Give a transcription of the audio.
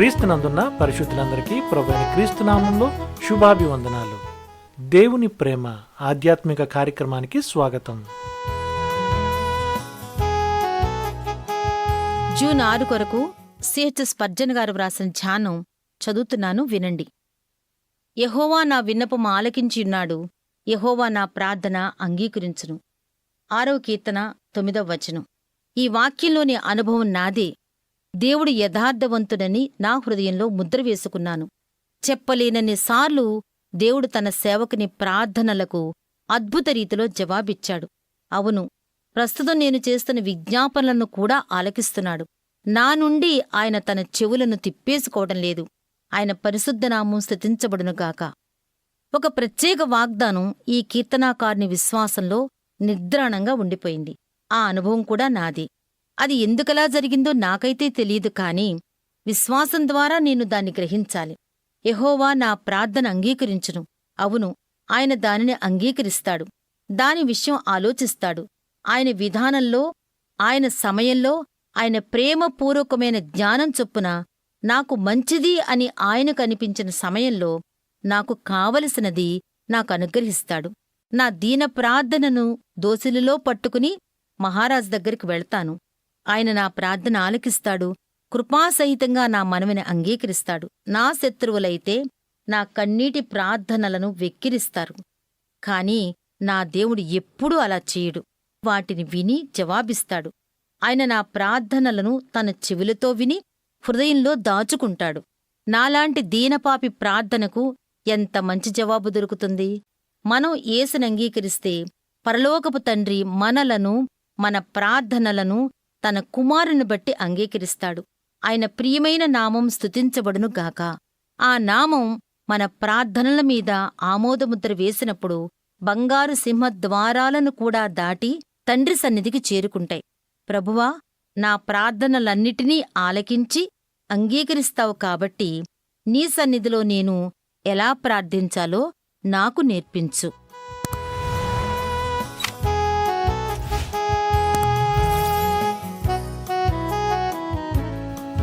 క్రీస్తునందున్న పరిశుద్ధులందరికీ ప్రభు అయిన క్రీస్తు శుభాభివందనాలు. దేవుని ప్రేమ ఆధ్యాత్మిక కార్యక్రమానికి స్వాగతం. జూన్ ఆరు కొరకు సిహెచ్ఎస్ పర్జన్ గారు వ్రాసిన ధ్యానం చదువుతున్నాను వినండి. యహోవా నా విన్నపము ఆలకించియున్నాడు యహోవా నా ప్రార్థన అంగీకరించును. ఆరవ కీర్తన తొమ్మిదవ వచనం. ఈ వాక్యంలోని అనుభవం నాదే. దేవుడు యథార్థవంతుడని నా హృదయంలో ముద్ర వేసుకున్నాను. చెప్పలేనన్ని సార్లు దేవుడు తన సేవకుని ప్రార్థనలకు అద్భుత రీతిలో జవాబిచ్చాడు. అవును ప్రస్తుతం నేను చేస్తున్న విజ్ఞాపనలను కూడా ఆలకిస్తున్నాడు. నా నుండి ఆయన తన చెవులను తిప్పేసుకోవడం లేదు. ఆయన పరిశుద్ధనామం స్థుతించబడునుగాక ఒక ప్రత్యేక వాగ్దానం ఈ కీర్తనాకారుని విశ్వాసంలో నిద్రాణంగా ఉండిపోయింది. ఆ అనుభవం కూడా నాది. అది ఎందుకలా జరిగిందో నాకైతే తెలియదు కాని విశ్వాసం ద్వారా నేను దాన్ని గ్రహించాలి. ఎహోవా నా ప్రార్థన అంగీకరించును. అవును ఆయన దానిని అంగీకరిస్తాడు. దాని విషయం ఆలోచిస్తాడు. ఆయన విధానంలో ఆయన సమయంలో ఆయన ప్రేమపూర్వకమైన జ్ఞానం చొప్పున నాకు మంచిది అని ఆయనకు అనిపించిన సమయంలో నాకు కావలసినది నాకు అనుగ్రహిస్తాడు. నా దీన ప్రార్థనను దోసిలిలో పట్టుకుని మహారాజ్ దగ్గరికి వెళ్తాను. ఆయన నా ప్రార్థన ఆలకిస్తాడు. కృపాసహితంగా నా మనవిని అంగీకరిస్తాడు. నా శత్రువులైతే నా కన్నీటి ప్రార్థనలను వెక్కిరిస్తారు. కాని నా దేవుడు ఎప్పుడూ అలా చేయడు. వాటిని విని జవాబిస్తాడు. ఆయన నా ప్రార్థనలను తన చెవులతో విని హృదయంలో దాచుకుంటాడు. నాలాంటి దీనపాపి ప్రార్థనకు ఎంత మంచి జవాబు దొరుకుతుంది? మనం ఏసునంగీకరిస్తే పరలోకపు తండ్రి మనలను మన ప్రార్థనలను తన కుమారుని బట్టి అంగీకరిస్తాడు. ఆయన ప్రియమైన నామం స్తుతించబడును గాక. ఆ నామం మన ప్రార్థనల మీద ఆమోదముద్ర వేసినప్పుడు బంగారు సింహద్వారాలను కూడా దాటి తండ్రి సన్నిధికి చేరుకుంటాయి. ప్రభువా నా ప్రార్థనలన్నిటినీ ఆలకించి అంగీకరిస్తావు కాబట్టి నీ సన్నిధిలో నేను ఎలా ప్రార్థించాలో నాకు నేర్పించు.